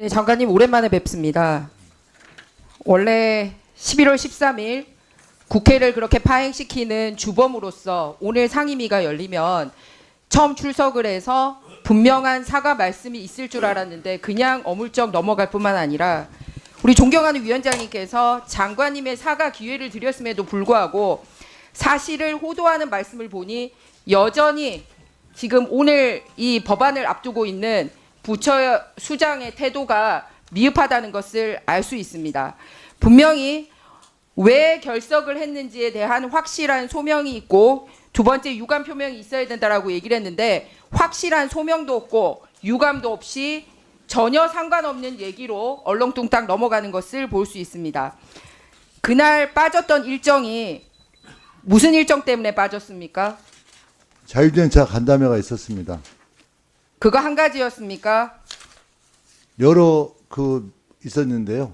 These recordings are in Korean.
네, 장관님 오랜만에 뵙습니다. 원래 11월 13일 국회를 그렇게 파행시키는 주범으로서 오늘 상임위가 열리면 처음 출석을 해서 분명한 사과 말씀이 있을 줄 알았는데 그냥 어물쩍 넘어갈 뿐만 아니라 우리 존경하는 위원장님께서 장관님의 사과 기회를 드렸음에도 불구하고 사실을 호도하는 말씀을 보니 여전히 지금 오늘 이 법안을 앞두고 있는 부처 수장의 태도가 미흡하다는 것을 알 수 있습니다. 분명히 왜 결석을 했는지에 대한 확실한 소명이 있고 두 번째 유감 표명이 있어야 된다라고 얘기를 했는데 확실한 소명도 없고 유감도 없이 전혀 상관없는 얘기로 얼렁뚱땅 넘어가는 것을 볼 수 있습니다. 그날 빠졌던 일정이 무슨 일정 때문에 빠졌습니까? 자유전차 간담회가 있었습니다. 그거 한 가지였습니까? 여러 그 있었는데요.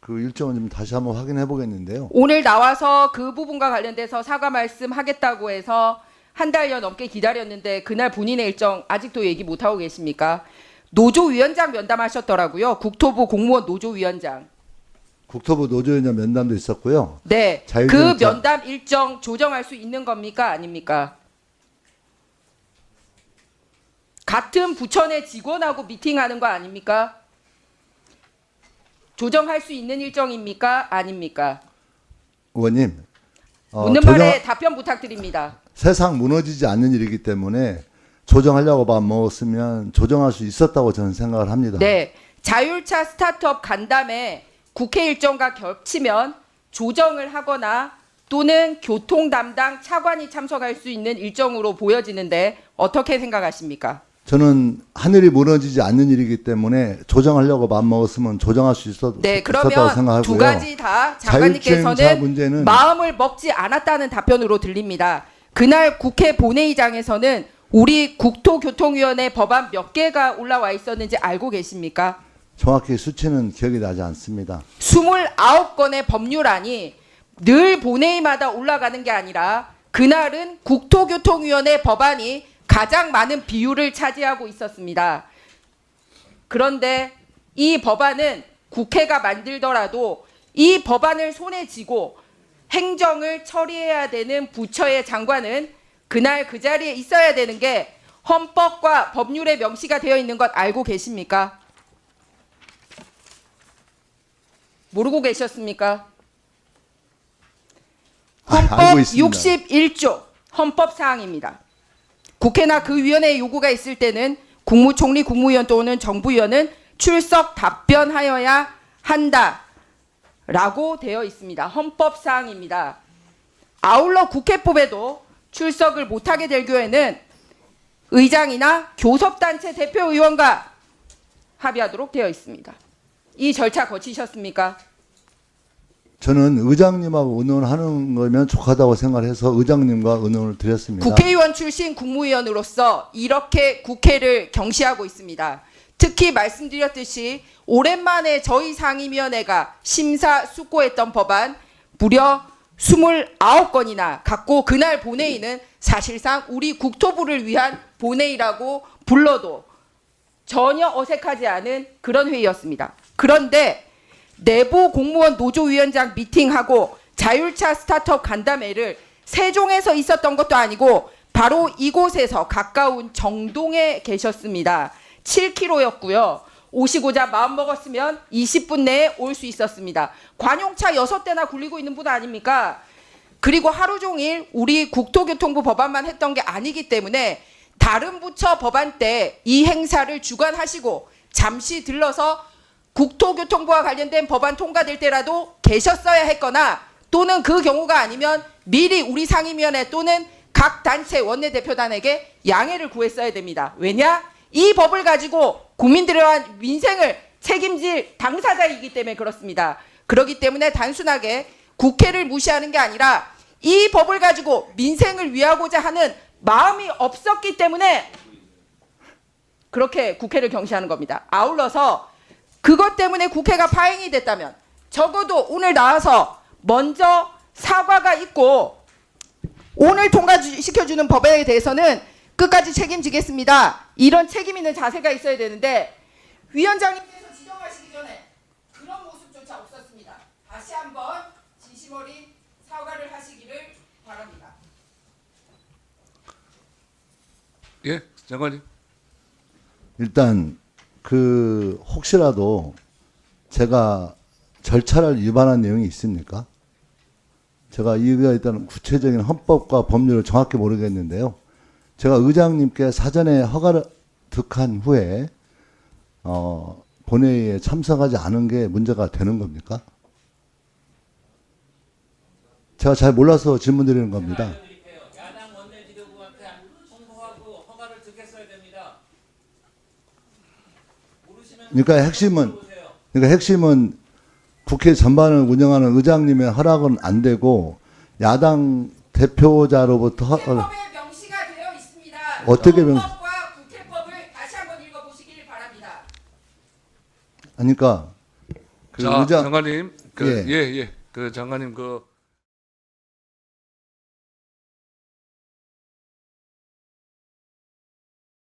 그 일정은 좀 다시 한번 확인해 보겠는데요. 오늘 나와서 그 부분과 관련돼서 사과 말씀하겠다고 해서 한 달여 넘게 기다렸는데 그날 본인의 일정 아직도 얘기 못 하고 계십니까? 노조위원장 면담하셨더라고요. 국토부 공무원 노조위원장. 국토부 노조위원장 면담도 있었고요. 네. 그 자유전자- 면담 일정 조정할 수 있는 겁니까? 아닙니까? 같은 내 직원하고 미팅하는 거 아닙니까? 조정할 수 있는 일정입니까? 아닙니까? 의원님, 어, 묻는 조정- 말에 답변 부탁드립니다. 세상 무너지지 않는 일이기 때문에 조정하려고 밥 먹었으면 조정할 수 있었다고 저는 생각을 합니다. 네. 자율차 스타트업 간담회 국회 일정과 겹치면 조정을 하거나 또는 교통 담당 차관이 참석할 수 있는 일정으로 보여지는데 어떻게 생각하십니까? 저는 하늘이 무너지지 않는 일이기 때문에 조정하려고 밥 먹었으면 조정할 수 있었, 네, 그러면 생각하고요. 두 가지 다 장관님께서는 마음을 먹지 않았다는 답변으로 들립니다. 그날 국회 본회의장에서는 우리 국토교통위원회 법안 몇 개가 올라와 있었는지 알고 계십니까? 정확히 수치는 기억이 나지 않습니다. 29건의 법률안이 늘 본회의마다 올라가는 게 아니라 그날은 국토교통위원회 법안이 가장 많은 비율을 차지하고 있었습니다. 그런데 이 법안은 국회가 만들더라도 이 법안을 손에 쥐고 행정을 처리해야 되는 부처의 장관은 그날 그 자리에 있어야 되는 게 헌법과 법률에 명시가 되어 있는 것 알고 계십니까? 모르고 계셨습니까? 아, 헌법 있습니다. 61조 헌법 사항입니다. 국회나 그 위원회의 요구가 있을 때는 국무총리, 국무위원 또는 정부위원은 출석 답변하여야 한다 라고 되어 있습니다. 헌법 사항입니다. 아울러 국회법에도 출석을 못하게 될 경우에는 의장이나 교섭단체 대표의원과 합의하도록 되어 있습니다. 이 절차 거치셨습니까? 저는 의장님하고 의논하는 거면 좋하다고 생각해서 의장님과 의논을 드렸습니다. 국회의원 출신 국무위원으로서 이렇게 국회를 경시하고 있습니다. 특히 말씀드렸듯이 오랜만에 저희 상임위원회가 심사숙고했던 법안 무려 29건이나 갖고 그날 본회의는 사실상 우리 국토부를 위한 본회의라고 불러도 전혀 어색하지 않은 그런 회의였습니다. 그런데 내부 공무원 노조위원장 미팅하고 자율차 스타트업 간담회를 세종에서 있었던 것도 아니고 바로 이곳에서 가까운 정동에 계셨습니다. 7km였고요. 오시고자 마음 먹었으면 20분 내에 올 수 있었습니다. 관용차 6대나 굴리고 있는 분 아닙니까? 그리고 하루 종일 우리 국토교통부 법안만 했던 게 아니기 때문에 다른 부처 법안 때 이 행사를 주관하시고 잠시 들러서 국토교통부와 관련된 법안 통과될 때라도 계셨어야 했거나 또는 그 경우가 아니면 미리 우리 상임위원회 또는 각 단체 원내대표단에게 양해를 구했어야 됩니다. 왜냐? 이 법을 가지고 국민들의 민생을 책임질 당사자이기 때문에 그렇습니다. 그렇기 때문에 단순하게 국회를 무시하는 게 아니라 이 법을 가지고 민생을 위하고자 하는 마음이 없었기 때문에 그렇게 국회를 경시하는 겁니다. 아울러서 그것 때문에 국회가 파행이 됐다면 적어도 오늘 나와서 먼저 사과가 있고 오늘 통과시켜주는 법에 대해서는 끝까지 책임지겠습니다. 이런 책임 있는 자세가 있어야 되는데 위원장님께서 지정하시기 전에 그런 모습조차 없었습니다. 다시 한번 진심 어린 사과를 하시기를 바랍니다. 예, 장관님. 일단 그 혹시라도 제가 절차를 위반한 내용이 있습니까? 제가 이거에 일단 구체적인 헌법과 법률을 정확히 모르겠는데요. 제가 의장님께 사전에 허가를 득한 후에 어, 본회의에 참석하지 않은 게 문제가 되는 겁니까? 제가 잘 몰라서 질문 드리는 겁니다. 알려드릴게요. 야당 원내지도부한테 통보하고 허가를 득했어야 됩니다. 모르시면 그러니까 핵심은. 그러니까 핵심은 국회 전반을 운영하는 의장님의 허락은 안 되고 야당 대표자로부터 허, 어, 국회법에 명시가 되어 있습니다. 어떻게 명- 헌법과 국회법을 다시 한번 읽어보시길 바랍니다. 그러니까 그 자, 의장 장관님. 그 예. 예, 예. 그 장관님 그